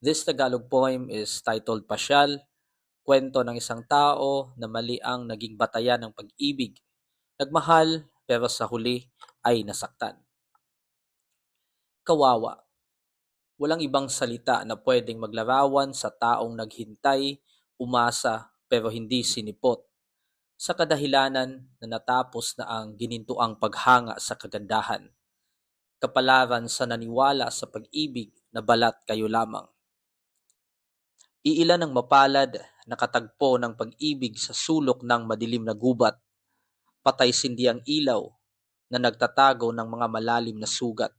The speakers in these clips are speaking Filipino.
This Tagalog poem is titled Pasyal, kwento ng isang tao na mali ang naging batayan ng pag-ibig. Nagmahal pero sa huli ay nasaktan. Kawawa. Walang ibang salita na pwedeng maglarawan sa taong naghintay, umasa pero hindi sinipot. Sa kadahilanan na natapos na ang ginintuang paghanga sa kagandahan. Kapalaran sa naniwala sa pag-ibig na balat kayo lamang. Iilan ang mapalad nakatagpo ng pag-ibig sa sulok ng madilim na gubat. Patay sindi ang ilaw na nagtatago ng mga malalim na sugat.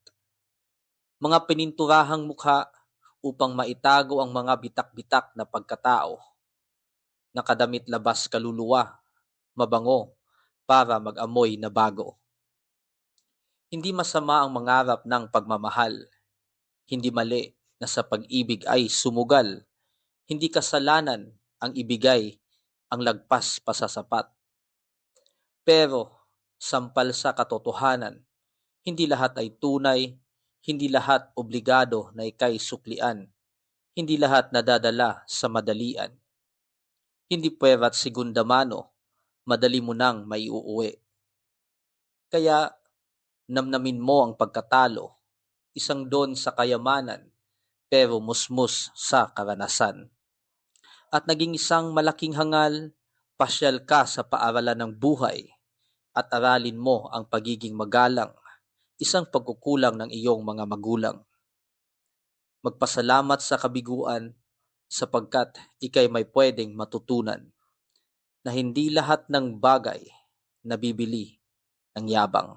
Mga pininturahang mukha upang maitago ang mga bitak-bitak na pagkatao. Nakadamit labas kaluluwa, mabango, para mag-amoy na bago. Hindi masama ang mangarap ng pagmamahal. Hindi mali na sa pag-ibig ay sumugal. Hindi kasalanan ang ibigay ang lagpas pasasapat. Pero sampal sa katotohanan, hindi lahat ay tunay, hindi lahat obligado na ikay suklian, hindi lahat nadadala sa madalian. Hindi pwera't segunda mano, madali mo nang maiuuwi. Kaya namnamin mo ang pagkatalo, isang don sa kayamanan, pero musmus sa karanasan. At naging isang malaking hangal, pasyal ka sa paaralan ng buhay at aralin mo ang pagiging magalang, isang pagkukulang ng iyong mga magulang. Magpasalamat sa kabiguan sapagkat ikay may pwedeng matutunan na hindi lahat ng bagay nabibili ng yabang.